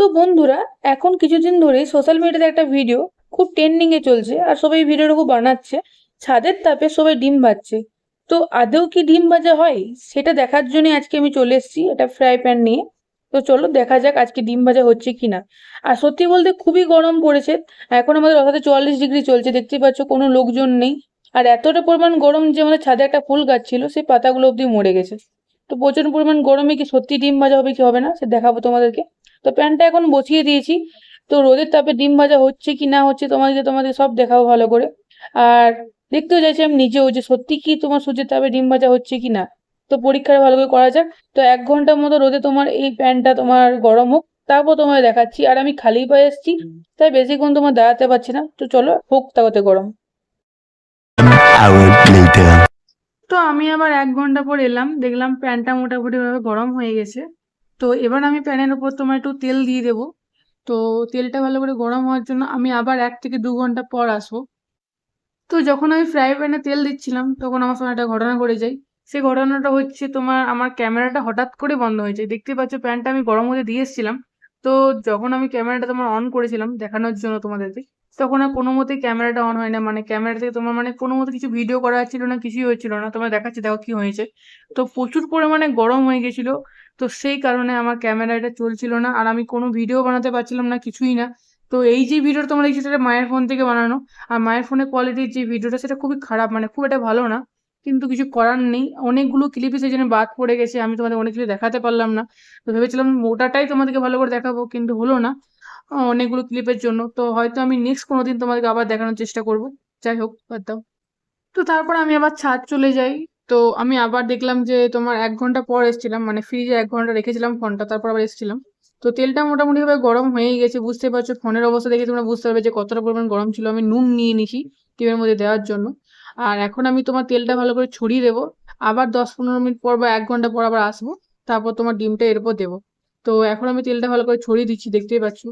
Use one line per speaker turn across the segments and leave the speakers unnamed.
তো বন্ধুরা, এখন কিছুদিন ধরে সোশ্যাল মিডিয়াতে একটা ভিডিও খুব ট্রেন্ডিংয়ে চলছে আর সবাই ভিডিওটা খুব বানাচ্ছে। ছাদের তাপে সবাই ডিম ভাজছে। তো আদৌ কি ডিম ভাজা হয়? সেটা দেখার জন্য আজকে আমি চলে এসেছি এটা ফ্রাই প্যান নিয়ে। তো চলো দেখা যাক আজকে ডিম ভাজা হচ্ছে কি না আর সত্যি বলতে খুবই গরম পড়েছে। এখন আমাদের অর্থাৎ চুয়াল্লিশ ডিগ্রি চলছে দেখতেই পাচ্ছ কোনো লোকজন নেই। আর এতটা পরিমাণ গরম যে আমাদের ছাদে একটা ফুল গাছ ছিল, সেই পাতাগুলো অবধি মরে গেছে। তো প্রচুর পরিমাণ গরমে কি সত্যি ডিম ভাজা হবে কি হবে না, সে দেখাবো তোমাদেরকে। তো প্যানটা এখন বসিয়ে দিয়েছি। তো রোদের তাপে ডিম ভাজা হচ্ছে কি না হচ্ছে তোমাদেরকে তোমাদের সব দেখাবো ভালো করে। আর দেখতেও চাইছি আমি নিজেও যে সত্যি কি তোমার সূর্যের তাপে ডিম ভাজা হচ্ছে কি না। তো পরীক্ষাটা ভালো করে করা যাক। তো এক ঘণ্টার মতো রোদে তোমার এই প্যানটা তোমার গরম হোক, তারপর তোমায় দেখাচ্ছি। আর আমি খালি পায়ে এসেছি, তাই বেশিক্ষণ তোমার দাঁড়াতে পারছি না। তো চলো, হোক তাতে গরম। তো আমি আবার এক ঘণ্টা পর এলাম, দেখলাম প্যানটা মোটামুটি ভাবে গরম হয়ে গেছে। তো এবার আমি প্যানের উপর তোমার একটু তেল দিয়ে দেবো। তো তেলটা ভালো করে গরম হওয়ার জন্য আমি আবার এক থেকে দু ঘণ্টা পর আসব। তো যখন আমি ফ্রাই প্যানে তেল দিচ্ছিলাম, তখন আমার সঙ্গে একটা ঘটনা ঘটে যায়। সেই ঘটনাটা হচ্ছে তোমার, আমার ক্যামেরাটা হঠাৎ করে বন্ধ হয়ে যায়। দেখতে পাচ্ছ প্যানটা আমি গরম হতে দিয়ে এসেছিলাম। তো যখন আমি ক্যামেরাটা তোমার অন করেছিলাম দেখানোর জন্য তোমাদেরকে, তখন আর কোনো মতেই ক্যামেরাটা অন হয় না। মানে ক্যামেরা থেকে তোমার মানে কোনো মতে কিছু ভিডিও করা যাচ্ছিল না, কিছুই হচ্ছিল না। তোমার দেখাচ্ছি, দেখো কি হয়েছে। তো প্রচুর পরিমাণে গরম হয়ে গেছিল। তো সেই কারণে আমার ক্যামেরাটা চলছিল না, আর আমি কোনো ভিডিও বানাতে পারছিলাম না, কিছুই না। তো এই যে ভিডিওটা তোমরা দেখছ, সেটা মায়ের ফোন থেকে বানানো। আর মায়ের ফোনের কোয়ালিটির যে ভিডিওটা সেটা খুবই খারাপ মানে খুব একটা ভালো না। কিন্তু কিছু করার নেই। অনেকগুলো ক্লিপই সেই জন্য বাদ পড়ে গেছে, আমি তোমাদের অনেক কিছু দেখাতে পারলাম না। তো ভেবেছিলাম ওটাটাই তোমাদেরকে ভালো করে দেখাবো, কিন্তু হলো না অনেকগুলো ক্লিপের জন্য। তো হয়তো আমি নেক্সট কোনো দিন তোমাদেরকে আবার দেখানোর চেষ্টা করব। যাই হোক, বাদ দাও। তো তারপর আমি আবার ছাদ চলে যাই। তো আমি আবার দেখলাম যে তোমার এক ঘণ্টা পর এসেছিলাম মানে ফ্রিজে এক ঘণ্টা রেখেছিলাম ফোনটা, তারপর আবার এসেছিলাম। তো তেলটা মোটামুটি ভাবে গরম হয়েই গেছে, বুঝতে পারছ? ফোনের অবস্থা দেখে তোমরা বুঝতে পারবে যে কতটা পরিমাণ গরম ছিল। আমি নুন নিয়ে নিছি ডিমের মধ্যে দেওয়ার জন্য। আর এখন আমি তোমার তেলটা ভালো করে ছড়িয়ে দেবো। আবার দশ পনেরো মিনিট পর বা এক ঘণ্টা পর আবার আসব। তারপর তোমার ডিমটা এরপর দেবো। তো এখন আমি তেলটা ভালো করে ছড়িয়ে দিচ্ছি, দেখতেই পাচ্ছ।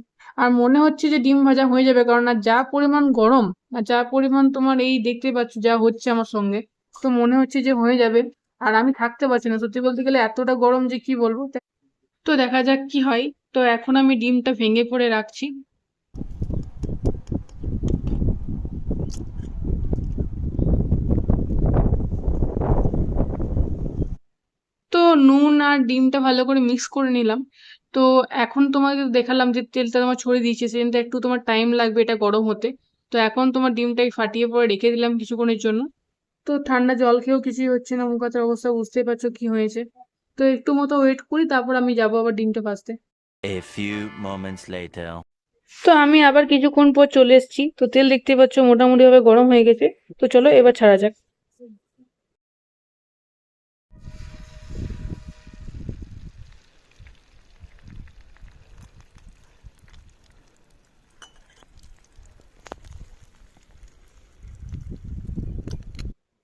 আর মনে হচ্ছে যে ডিম ভাজা হয়ে যাবে, কারণ আর যা পরিমাণ গরম আর যা পরিমাণ তোমার এই দেখতে পাচ্ছ যা হচ্ছে আমার সঙ্গে তো মনে হচ্ছে যে হয়ে যাবে। আর আমি থাকতে পারছি না। সত্যি বলতে গেলে এতটা গরম যে কি বলব? তো দেখা যাক কি হয়। তো এখন আমি ডিমটা ভেঙে পড়ে রাখছি। তো নুন আর ডিমটা ভালো করে মিক্স করে নিলাম। তো এখন তোমাকে দেখালাম যে তেলটা তোমার ছড়িয়ে দিয়েছে। সেটা একটু তোমার টাইম লাগবে এটা গরম হতে। তো এখন তোমার ডিমটাই ফাটিয়ে পরে রেখে দিলাম কিছুক্ষণের জন্য। তো ঠান্ডা জল খেয়েও কিছুই হচ্ছে না মুখ হাতের অবস্থা বুঝতেই পারছ কি হয়েছে। তো একটু মতো ওয়েট করি তারপর আমি যাব আবার ডিমটা ভাজতে।
A few moments later.
তো আমি আবার কিছুক্ষণ পর চলে এসেছি তো তেল দেখতে পাচ্ছ মোটামুটি ভাবে গরম হয়ে গেছে তো চলো এবার ছাড়া যাক।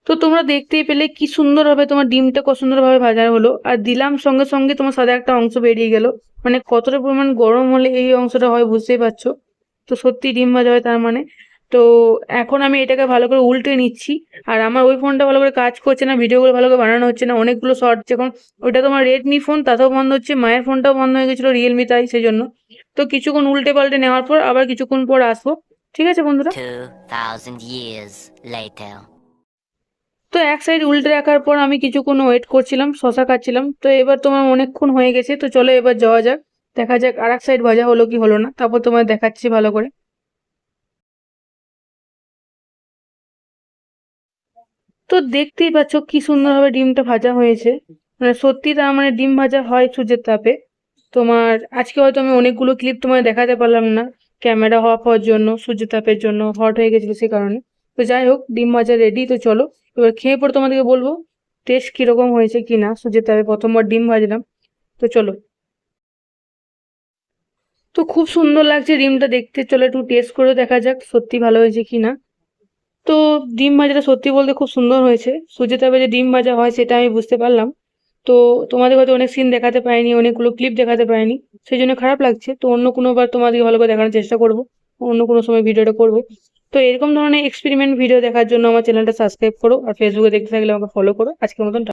তো তোমরা দেখতেই পেলে কি সুন্দরভাবে তোমার ডিমটা কত সুন্দরভাবে ভাজা হলো। আর দিলাম সঙ্গে সঙ্গে তোমার সাদা একটা অংশ বেরিয়ে গেল। মানে কতটা পরিমাণ গরম হলে এই অংশটা হয় বুঝতেই পারছ। তো সত্যি ডিম ভাজা হয় তার মানে। তো এখন আমি এটাকে ভালো করে উল্টে নিচ্ছি। আর আমার ওই ফোনটা ভালো করে কাজ করছে না ভিডিওগুলো ভালো করে বানানো হচ্ছে না অনেকগুলো শর্ট যখন ওটা তোমার রেডমি ফোন তাতেও বন্ধ হচ্ছে। মায়ের ফোনটাও বন্ধ হয়ে গেছিল রিয়েলমি তাই সেই জন্য তো কিছুক্ষণ উল্টে পাল্টে নেওয়ার পর আবার কিছুক্ষণ পর আসব। ঠিক আছে বন্ধুরা?
2,000 years later.
তো এক সাইড উল্টে রাখার পর আমি কিছুক্ষণ ওয়েট করছিলাম, শশা খাচ্ছিলাম। তো এবার তোমার অনেকক্ষণ হয়ে গেছে, তো চলো এবার যাওয়া যাক। দেখা যাক আর এক সাইড ভাজা হলো কি হলো না। তারপর তোমায় দেখাচ্ছি ভালো করে। তো দেখতেই পাচ্ছ কি সুন্দরভাবে ডিমটা ভাজা হয়েছে। মানে সত্যি তার মানে ডিম ভাজা হয় সূর্যের তাপে। তোমার আজকে হয়তো আমি অনেকগুলো ক্লিপ তোমায় দেখাতে পারলাম না। ক্যামেরা অফ হওয়ার জন্য, সূর্যের তাপের জন্য হট হয়ে গেছিল সেই কারণে। তো যাই হোক, ডিম ভাজা রেডি তো চলো। এবার খেয়ে পরে তোমাদেরকে বলব টেস্ট কীরকম হয়েছে কি না সূর্যের তাপে প্রথমবার ডিম ভাজলাম। তো চলো। তো খুব সুন্দর লাগছে ডিমটা দেখতে। চলো একটু টেস্ট করে দেখা যাক, সত্যি ভালো হয়েছে কি না তো ডিম ভাজাটা সত্যি বলতে খুব সুন্দর হয়েছে। সূর্যের তাপে যে ডিম ভাজা হয়, সেটা আমি বুঝতে পারলাম। তো তোমাদের হয়তো অনেক সিন দেখাতে পারিনি, অনেকগুলো ক্লিপ দেখাতে পারিনি। সেই জন্য খারাপ লাগছে। তো অন্য কোনোবার তোমাদেরকে ভালো করে দেখানোর চেষ্টা করব। অন্য কোনো সময় ভিডিওটা করব। তো এরকম ধরনের এক্সপেরিমেন্ট ভিডিও দেখার জন্য আমার চ্যানেলটা সাবস্ক্রাইব করো আর ফেসবুকে দেখতে থাকলে আমাকে ফলো করো। আজকের মতন